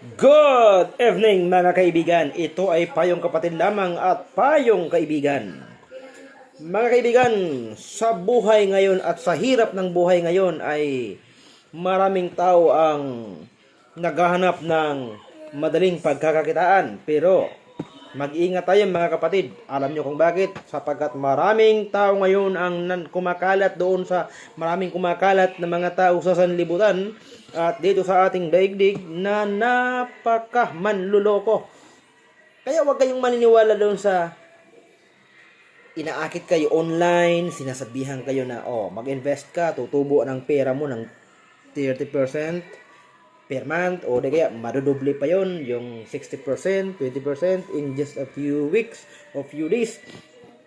Good evening mga kaibigan. Ito ay payong kapatid lamang at payong kaibigan. Mga kaibigan, sa buhay ngayon at sa hirap ng buhay ngayon ay maraming tao ang naghahanap ng madaling pagkakakitaan. Pero mag-ingat tayo mga kapatid. Alam nyo kung bakit? Sapagkat maraming tao ngayon ang kumakalat doon sa maraming kumakalat na mga tao sa sanlibutan at dito sa ating daigdig na napaka manluloko. Kaya huwag kayong maniniwala doon sa inaakit kayo online, sinasabihan kayo na, oh, mag-invest ka, tutubo ng pera mo ng 30% per month, o kaya madudoble pa yon yung 60%, 20% in just a few weeks or few days.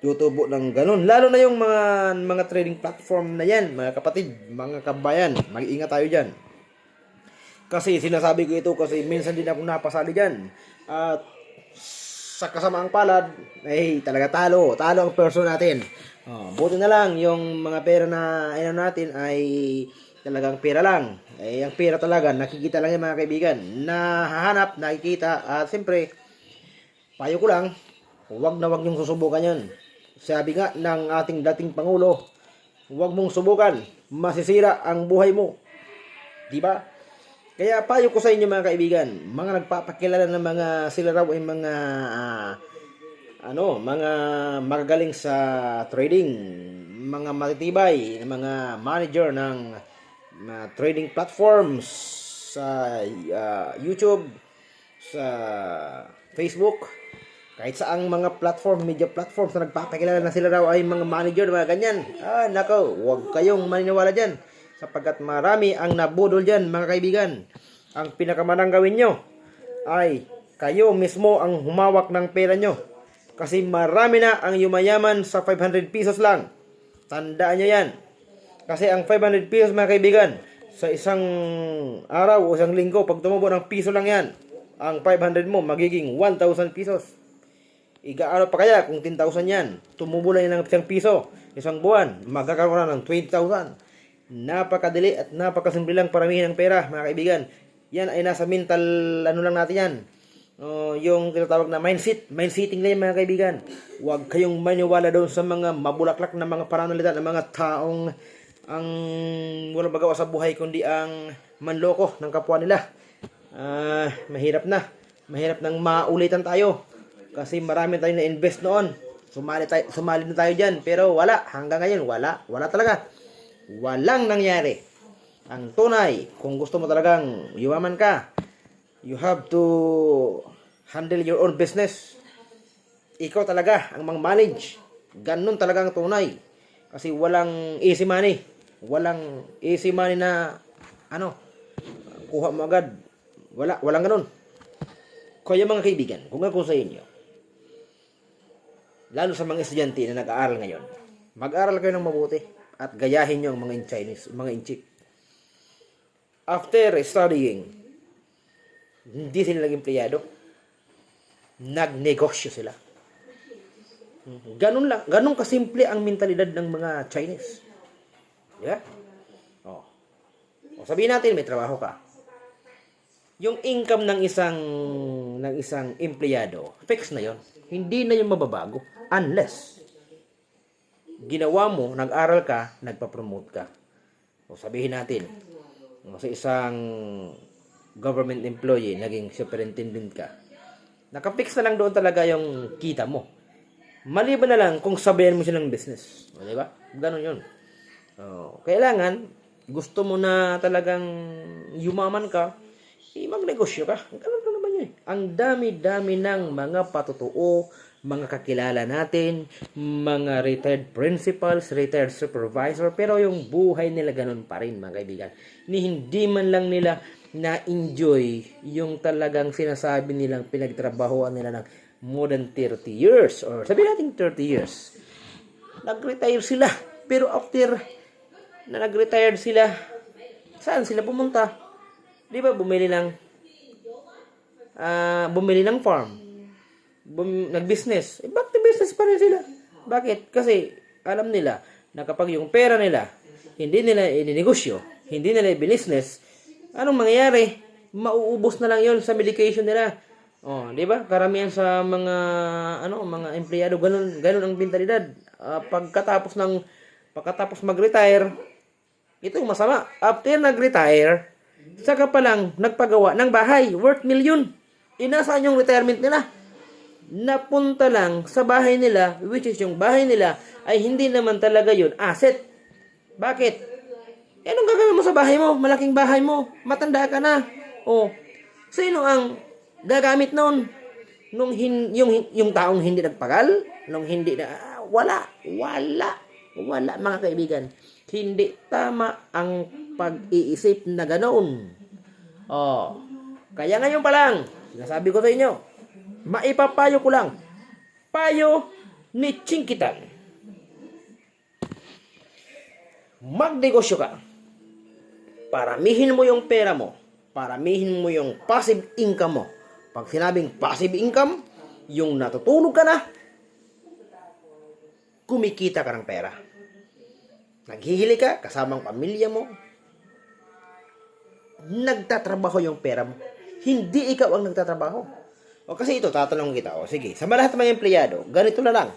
Tutubo ng ganun. Lalo na yung mga mga trading platform na yan, mga kapatid, mga kabayan, mag-ingat tayo dyan. Kasi sinasabi ko ito kasi minsan din ako napasali dyan. At sa kasamaang palad, ay talaga talo. Talo ang person natin. Oh, buti na lang yung mga pera na ano natin ay talagang pera lang. Eh, ang pera talaga, nakikita lang yung mga kaibigan. Nahahanap, nakikita, at siyempre, payo ko lang, huwag na huwag niyong susubukan yun. Sabi nga ng ating dating Pangulo, huwag mong subukan, masisira ang buhay mo. Di ba? Kaya payo ko sa inyo mga kaibigan, mga nagpapakilala ng mga sila raw ay mga ah, ano, mga magagaling sa trading, mga matitibay, mga manager ng mga trading platforms sa ah, YouTube, sa Facebook, kahit saang mga platform, media platforms na nagpapakilala na sila raw ay mga manager, mga ganyan. Ah, nako, huwag kayong maniniwala dyan. Sapagkat marami ang nabudol dyan, mga kaibigan. Ang pinakamanang gawin nyo ay kayo mismo ang humawak ng pera nyo. Kasi marami na ang yumayaman sa 500 pesos lang. Tandaan nyo yan. Kasi ang 500 pesos, mga kaibigan, sa isang araw o isang linggo, pag tumubo ng piso lang yan, ang 500 mo magiging 1,000 pesos. Igaano pa kaya kung 10,000 yan? Tumubo lang yan ng isang piso. Isang buwan, magkakaroon na ng 20,000. Napakadali at napakasimple lang paramihin ng pera, mga kaibigan. Yan ay nasa mental, ano lang natin yan. Oh, yung tinatawag na mindset, mindsetting lang yan, mga kaibigan. Huwag kayong maniwala doon sa mga mabulaklak na mga paranalita ng mga taong ang walang magawa sa buhay kundi ang manloko ng kapwa nila. Ah, mahirap na. Mahirap nang maulitan tayo. Kasi marami tayong na-invest noon. Sumali, tayo, sumali na tayo dyan. Pero wala. Hanggang ngayon, wala. Wala talaga. Walang nangyari. Ang tunay, kung gusto mo talagang yumaman ka, you have to handle your own business. Ikaw talaga ang mang-manage. Ganun talaga ang tunay. Kasi walang easy money. Walang easy money na ano, kuha mo agad. Wala, walang ganun. Kaya mga kaibigan, kung ako sa inyo, lalo sa mga estudyante na nag-aaral ngayon, mag-aral kayo ng mabuti at gayahin nyo ang mga in Chinese, mga inchik. After studying, hindi sila naging empleyado. Nagnegosyo sila. Ganun lang, ganun kasimple ang mentalidad ng mga Chinese. Di ba? Oh. O sabihin natin may trabaho ka. Yung income ng isang ng isang empleyado, fix na 'yon. Hindi na 'yung mababago unless ginawa mo, nag-aral ka, nagpa-promote ka. O sabihin natin, sa isang government employee, naging superintendent ka. Nakapix na lang doon talaga yung kita mo. Maliban na lang kung sabayan mo siya ng business. O, di ba? Ganon yun. O, kailangan, gusto mo na talagang yumaman ka, eh, magnegosyo ka. Ganun lang naman yun. Ang dami-dami ng mga patutuo, mga kakilala natin, mga retired principals, retired supervisor, pero yung buhay nila ganun pa rin, mga kaibigan. Ni hindi man lang nila na-enjoy yung talagang sinasabi nilang pinagtrabahoan nila ng more than 30 years or sabihin natin 30 years. Nag-retire sila. Pero after na nag-retired sila, saan sila pumunta? Di ba bumili ng ah bumili ng farm? Bum, nag-business. Eh, back to business pa rin sila. Bakit? Kasi alam nila na kapag yung pera nila hindi nila ininegosyo, hindi nila i-business, anong mangyayari? mauubos na lang yon sa medication nila. Oh, 'di ba? Karamihan sa mga ano, mga empleyado ganun, ganun ang mentalidad. Ah, pagkatapos ng pagkatapos mag-retire, ito yung masama. After nag-retire, saka pa lang nagpagawa ng bahay worth million. Inasaan yung retirement nila? Napunta lang sa bahay nila, which is yung bahay nila ay hindi naman talaga yun asset. Bakit? Eh, anong gagawin mo sa bahay mo? Malaking bahay mo. Matanda ka na. O, sino ang gagamit noon? Nung hin, yung, yung taong hindi nagpagal? Nung hindi na, ah, wala. Wala. Wala, mga kaibigan. Hindi tama ang pag-iisip na ganoon. Oh, kaya ngayon pa lang, sinasabi ko sa inyo, maipapayo ko lang, payo ni Chinkitan. Magnegosyo ka. Paramihin mo yung pera mo. Paramihin mo yung passive income mo. Pag sinabing passive income, yung natutulog ka na, kumikita ka ng pera. Naghihili ka, kasamang pamilya mo, nagtatrabaho yung pera mo. Hindi ikaw ang nagtatrabaho. O kasi ito, tatanong kita, o sige, sa lahat ng mga empleyado, ganito na lang.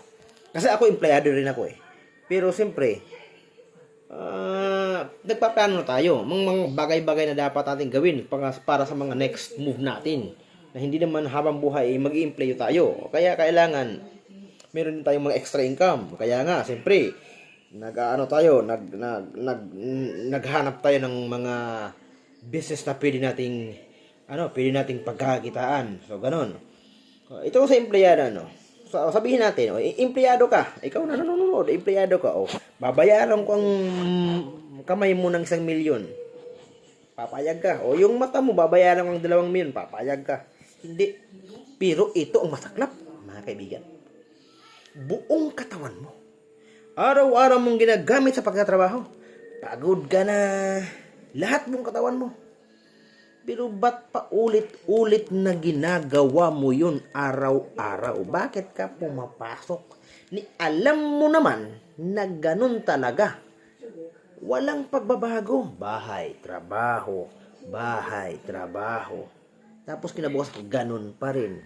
Kasi ako empleyado rin ako eh. Pero siyempre, ah, nagpaplano na tayo. Mga, mga bagay-bagay na dapat natin gawin para, para sa mga next move natin. Na hindi naman habang buhay eh, mag-i-employo tayo. Kaya kailangan, meron din tayong mga extra income. Kaya nga, siyempre, nag-ano tayo, nag, nag, nag, naghanap tayo ng mga business na pwede nating ano, pwede nating pagkakitaan. So, ganun. Ito sa empleyado, no? So, sabihin natin, oh, empleyado ka. Ikaw na nanonood, empleyado ka. Oh, babayaran ko ang kamay mo ng isang milyon. Papayag ka. O yung mata mo, babayaran ko ang dalawang milyon. Papayag ka. Hindi. Pero ito ang masaklap, mga kaibigan. Buong katawan mo. Araw-araw mong ginagamit sa pagtatrabaho. Pagod ka na. Lahat mong katawan mo. Pero ba't pa ulit-ulit na ginagawa mo yun araw-araw? Bakit ka pumapasok? Ni alam mo naman na ganun talaga. Walang pagbabago. Bahay, trabaho, bahay, trabaho. Tapos kinabukas, ganun pa rin.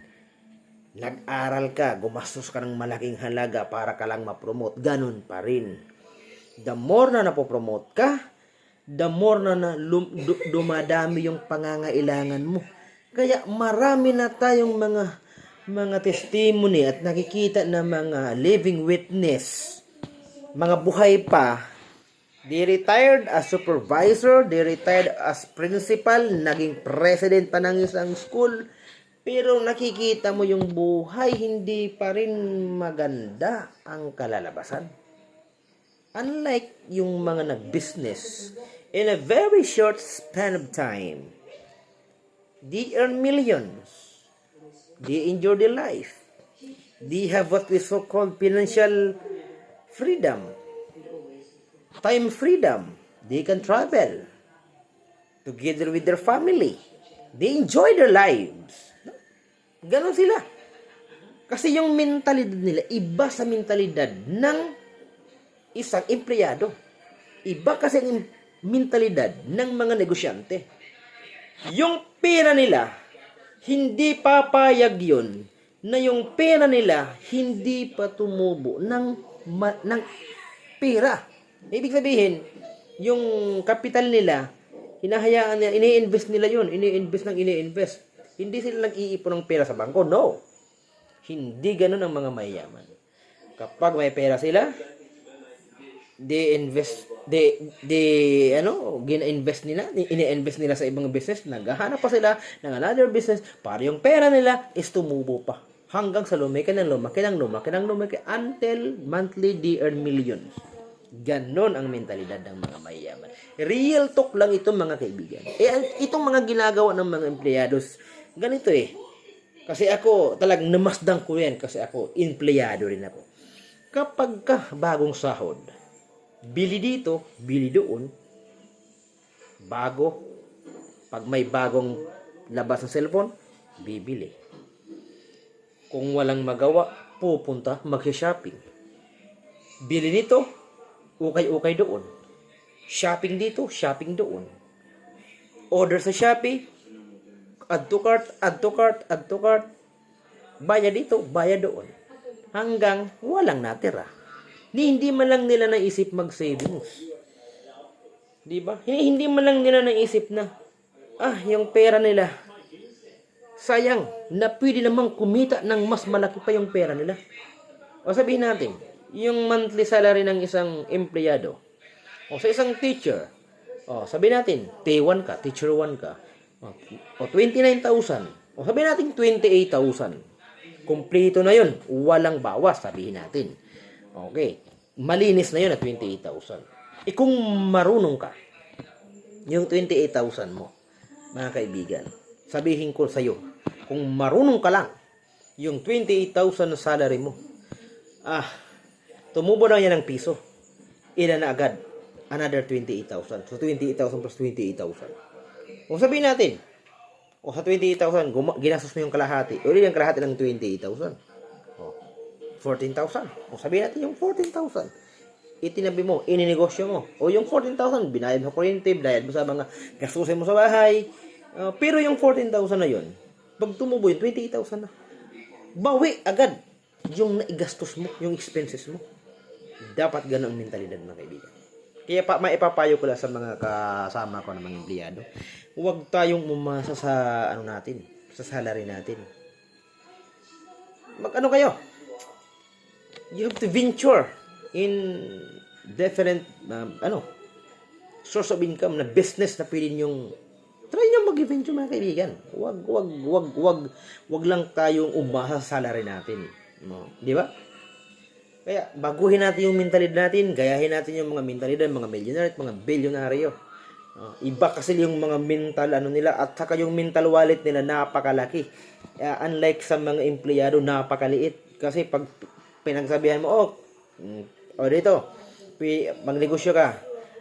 Nag-aral ka, gumastos ka ng malaking halaga para ka lang ma-promote. Ganun pa rin. The more na napopromote ka, the more na, na lum- du- dumadami yung pangangailangan mo. Kaya marami na tayong mga mga testimony at nakikita na mga living witness, mga buhay pa, They retired as supervisor, they retired as principal, naging president pa ng isang school, pero nakikita mo yung buhay, hindi pa rin maganda ang kalalabasan. Unlike yung mga nag-business, in a very short span of time, they earn millions. They enjoy their life. They have what we so called financial freedom time freedom. They can travel together with their family. They enjoy their lives. Ganon sila. Kasi yung mentalidad nila, iba sa mentalidad ng isang empleyado. Iba kasi ang mentalidad ng mga negosyante. Yung pera nila, hindi papayag yun na yung pera nila hindi pa tumubo ng, ma- ng pera. Ibig sabihin, yung capital nila, hinahayaan nila, ini-invest nila yun, ini-invest ng ini-invest. Hindi sila nag-iipon ng pera sa bangko. No. Hindi ganun ang mga mayayaman. Kapag may pera sila, they invest they they ano gina-invest nila ini-invest nila sa ibang business naghahanap pa sila ng another business para yung pera nila is tumubo pa hanggang sa lumaki ng lumaki ng lumaki ng lumaki until monthly they earn millions ganon ang mentalidad ng mga mayayaman real talk lang ito mga kaibigan eh itong mga ginagawa ng mga empleyados ganito eh kasi ako talagang namasdang ko yan kasi ako empleyado rin ako kapag ka bagong sahod bili dito, bili doon, bago, pag may bagong labas ng cellphone, bibili. Kung walang magawa, pupunta, mag-shopping. Bili nito, ukay-ukay doon. Shopping dito, shopping doon. Order sa Shopee, add to cart, add to cart, add to cart. Bayad dito, bayad doon. Hanggang walang natira. Ni hindi man lang nila naisip mag-savings. Di ba? Hindi, man lang nila naisip na, ah, yung pera nila, sayang, na pwede namang kumita ng mas malaki pa yung pera nila. O sabihin natin, yung monthly salary ng isang empleyado, o sa isang teacher, o sabihin natin, T1 ka, teacher 1 ka, o, o 29,000, o sabihin natin 28,000. Kompleto na yun, walang bawas, sabihin natin. Okay, malinis na yun at 28,000. Eh kung marunong ka, yung 28,000 mo, mga kaibigan, sabihin ko sa iyo, kung marunong ka lang, yung 28,000 na salary mo, ah, tumubo na yan ng piso. Ilan na agad? Another 28,000. So, 28,000 plus 28,000. Kung sabihin natin, o sa 28,000, guma- ginastos mo yung kalahati. O yung kalahati ng 28,000. O, 14,000. O sabihin natin yung 14,000. Itinabi mo, ininegosyo mo. O yung 14,000, binayad mo kuryente, binayad mo sa mga gastusin mo sa bahay. Ah, pero yung 14,000 na yun, pag tumubo yun, 28,000 na. Bawi agad yung naigastos mo, yung expenses mo. Dapat ganun ang mentalidad mga kaibigan. Kaya pa, maipapayo ko lang sa mga kasama ko na mga empleyado. Huwag tayong umasa sa ano natin, sa salary natin. Mag ano kayo? You have to venture in different um, ano source of income na business na pwede yung try nyo mag-venture mga kaibigan. Wag, wag, wag, wag, wag lang tayong umasa sa salary natin. No? Di ba? Kaya, baguhin natin yung mentalidad natin, gayahin natin yung mga mentalidad, mga millionaire at mga bilyonaryo. Uh, iba kasi yung mga mental ano nila at saka yung mental wallet nila napakalaki. Uh, unlike sa mga empleyado napakaliit. Kasi pag pinagsabihan mo oh mm, oh dito magnegosyo ka.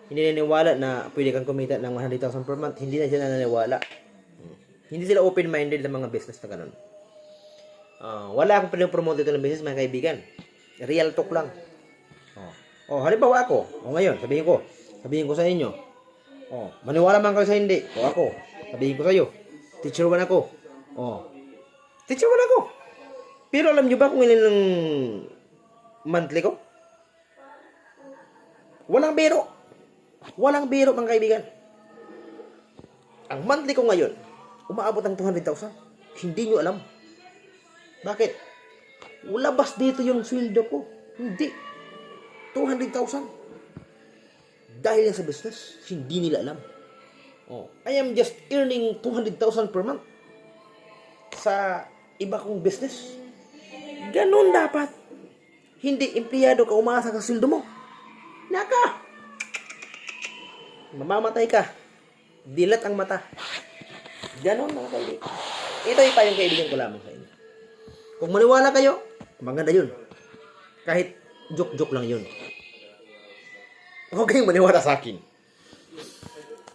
Hindi naniniwala na pwede kang kumita ng 100,000 per month. Hindi na sila naniniwala. Hmm. hindi sila open-minded sa mga business na ganun. Ah, wala akong pinopromote ito ng business mga kaibigan. Real talk lang. Oh, oh halimbawa ako oh ngayon sabihin ko sabihin ko sa inyo Oh, maniwala man kayo sa hindi. O ako, sabihin ko sa iyo, teacher 1 ako. Oh. Teacher 1 ako. Pero alam niyo ba kung ilan ng monthly ko? Walang biro. Walang biro mga kaibigan. Ang monthly ko ngayon, umaabot ng 200,000. Hindi nyo alam. Bakit? Labas dito yung sweldo ko. Hindi. 200,000 dahil yan sa business, hindi nila alam. Oh, I am just earning 200,000 per month sa iba kong business. Ganun dapat. Hindi empleyado ka umasa sa sildo mo. Naka! Mamamatay ka. Dilat ang mata. Ganun mga kaibigan. Ito yung payong kaibigan ko lamang sa inyo. Kung maniwala kayo, maganda yun. Kahit joke-joke lang yun. Huwag kayong maniwala sa akin.